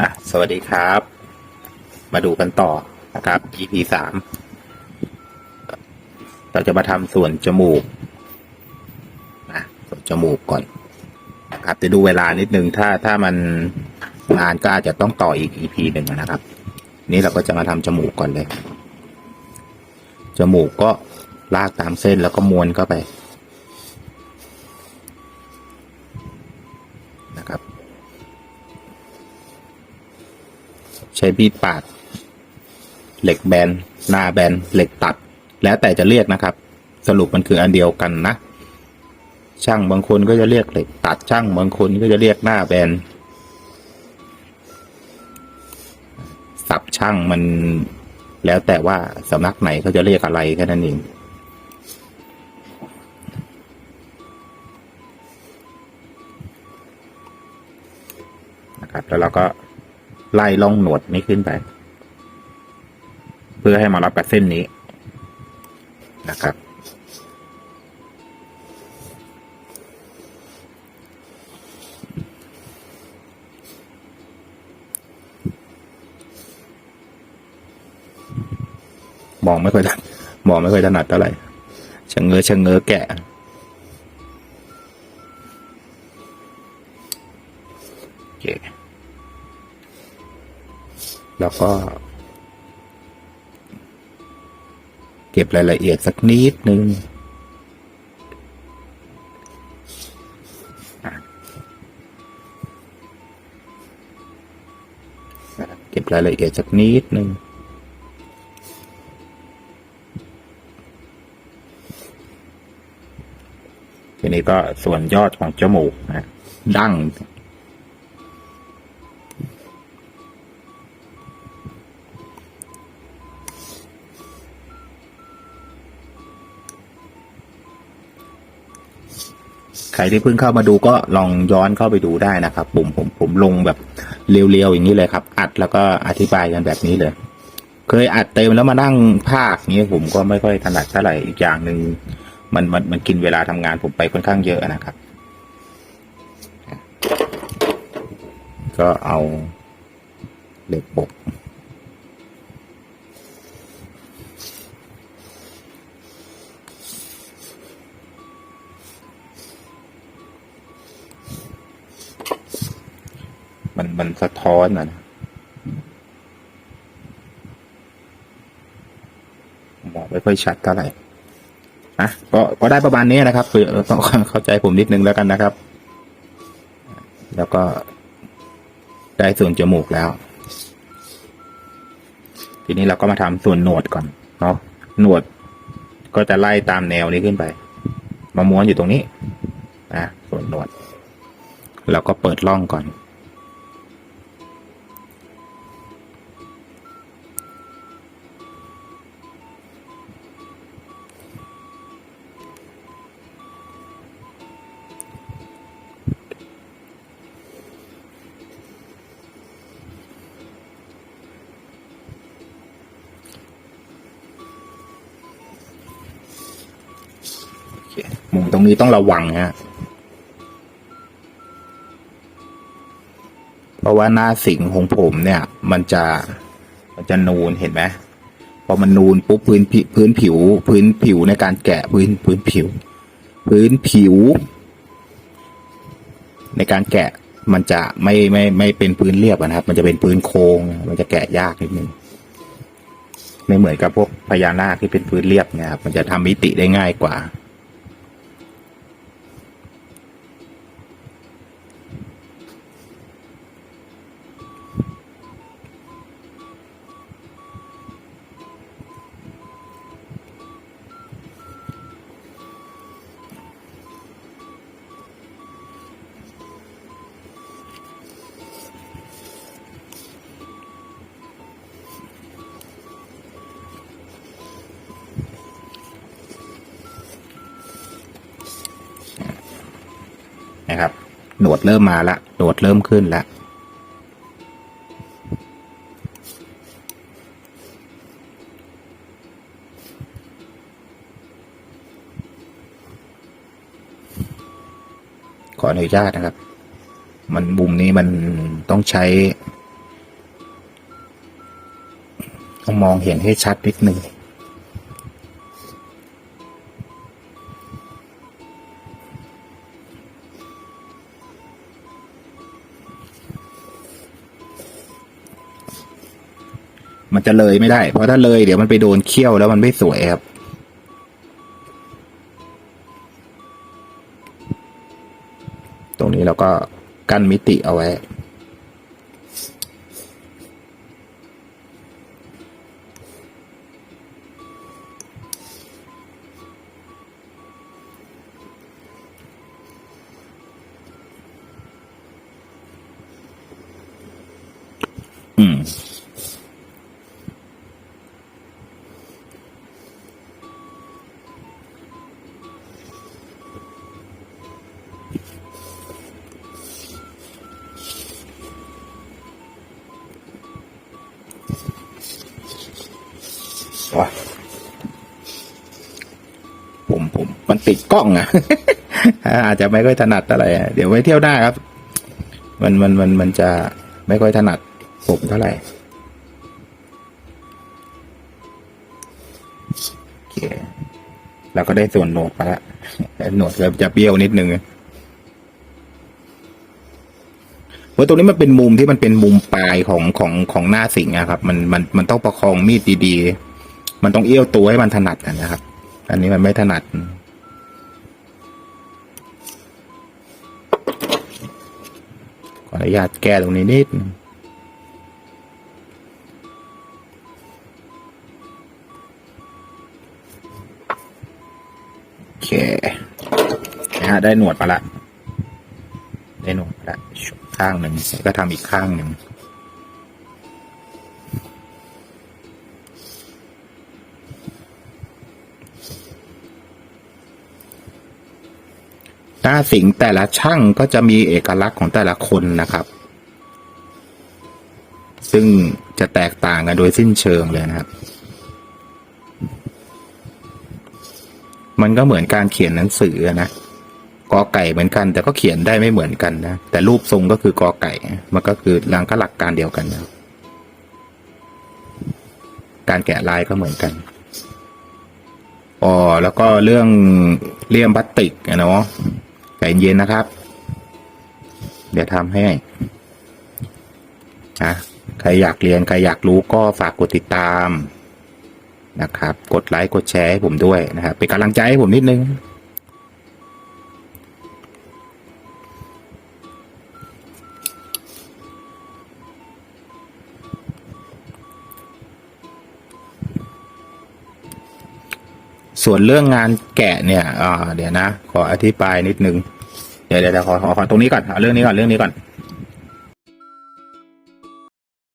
อะสวัสดีครับ มาดูกันต่อนะครับ EP สามเราจะมาทำส่วนจมูกนะส่วนจมูกก่อนนะครับจะดูเวลานิดนึงถ้าถ้ามันนานก็อาจจะต้องต่ออีก EP หนึ่งนะครับ นี่เราก็จะมาทำจมูกก่อนเลย จมูกก็ลากตามเส้นแล้วก็ม้วนเข้าไป ใช้มีดปาด เหล็กแบน หน้าแบน เหล็กตัด แล้วแต่จะเรียกนะครับ สรุปมันคืออันเดียวกันนะ ช่างบางคนก็จะเรียกเหล็กตัด ช่างบางคนก็จะเรียกหน้าแบน สับช่างมันแล้วแต่ว่าสำนักไหนเขาจะเรียกอะไรแค่นั้นเอง นะครับ แล้วเราก็ ไล่ล่องหนวดนี้ขึ้นไป เพื่อให้มารับกับเส้นนี้นะครับ มองไม่ค่อยถนัดมองไม่ค่อยถนัดเท่าไหร่ชะเง้อชะเง้อแกะ โอเค แล้วก็ เก็บรายละเอียดสักนิดนึงอะเก็บรายละเอียดสักนิดนึงทีนี้ก็ส่วนยอดของจมูกนะดั้ง ครที่เพิ่งเข้ามาดูก็ลองย้อนเข้าไปดูได้นะครับผมผมผมลงแบบเรียวๆอย่างนี้เลยครับ อัดแล้วก็อธิบายกันแบบนี้เลย เคยอัดเต็มแล้วมานั่งภาคเงี้ผมก็ไม่ค่อยถนัดเท่าไหร่อีกอย่างหนึ่งมันมันมันกินเวลาทำงานผมไปค่อนข้างเยอะนะครับ ก็เอาเหล็กปก มันมันสะท้อนอะนะมองไม่ค่อยชัดเท่าไหร่อะก็ก็ได้ประมาณนี้นะครับคือต้องเข้าใจผมนิดนึงแล้วกันนะครับ แล้วก็ได้ส่วนจมูกแล้ว ทีนี้เราก็มาทำส่วนหนวดก่อนเนาะหนวดก็จะไล่ตามแนวนี้ขึ้นไป มาม้วนอยู่ตรงนี้นะส่วนหนวดแล้วก็เปิดร่องก่อน มุมตรงนี้ต้องระวังฮะเพราะว่าหน้าสิงของผมเนี่ย มันจะมันจะนูนเห็นไหมพอมันนูนปุ๊บพื้นผิพื้นผิว พื้นผิวในการแกะพื้นพื้นผิว พื้นผิว ในการแกะมันจะไม่ไม่ไม่เป็นพื้นเรียบนะครับ มันจะเป็นพื้นโค้งมันจะแกะยากนิดนึงไม่เหมือนกับพวกพญานาคที่เป็นพื้นเรียบนี่ยครับมันจะทำมิติได้ง่ายกว่า นะครับ หนวดเริ่มมาละหนวดเริ่มขึ้นละขออนุญาตนะครับ มันมุมนี้มันต้องใช้ ต้องมองเห็นให้ชัดนิดหนึ่ง มันจะเลยไม่ได้ เพราะถ้าเลยเดี๋ยวมันไปโดนเขี้ยวแล้วมันไม่สวยครับ ตรงนี้เราก็กั้นมิติเอาไว้ อืม วะผ มันติดกล้องอะอาจจะไม่ค่อยถนัดอะไรเดี๋ยวไว้เที่ยวหน้าครับ มันมันมันมันจะไม่ค่อยถนัดผมเท่าไหร่โอเคเราก็ได้ส่วนโหนดมาละโหนดเริ่มจะเบี้ยวนิดนึงเพราะตรงนี้มันเป็นมุมที่มันเป็นมุมปลายของของของหน้าสิงอะครับ มันมันมันต้องประคองมีดดีๆ มันต้องเอี้ยวตัวให้มันถนัดนะครับ อันนี้มันไม่ถนัด ขออนุญาตแก้ตรงนี้นิดนึงโอเคนะฮะได้หนวดมาละได้หนวดมาละข้างหนึ่งก็ทำอีกข้างหนึ่ง น้าสิงแต่ละช่างก็จะมีเอกลักษณ์ของแต่ละคนนะครับ ซึ่งจะแตกต่างกันโดยสิ้นเชิงเลยนะครับ มันก็เหมือนการเขียนหนังสือนะกอไก่เหมือนกัน แต่ก็เขียนได้ไม่เหมือนกันนะ แต่รูปทรงก็คือกอไก่ มันก็คือหลังก็หลักการเดียวกันนะการแกะลายก็เหมือนกันอ๋อแล้วก็เรื่องเลี่ยมพลาสติกอะเนาะ ใจเย็นนะครับ เดี๋ยวทำให้นะใครอยากเรียน ใครอยากรู้ก็ฝากกดติดตามนะครับ กดไลค์ กดแชร์ให้ผมด้วยนะครับ เป็นกำลังใจให้ผมนิดนึง ส่วนเรื่องงานแกะเนี่ยเดี๋ยวนะ ขออธิบายนิดนึง เดี๋ยวเดี๋ยวเดี๋ยวขอขอขอตรงนี้ก่อนเอาเรื่องนี้ก่อนเรื่องนี้ก่อน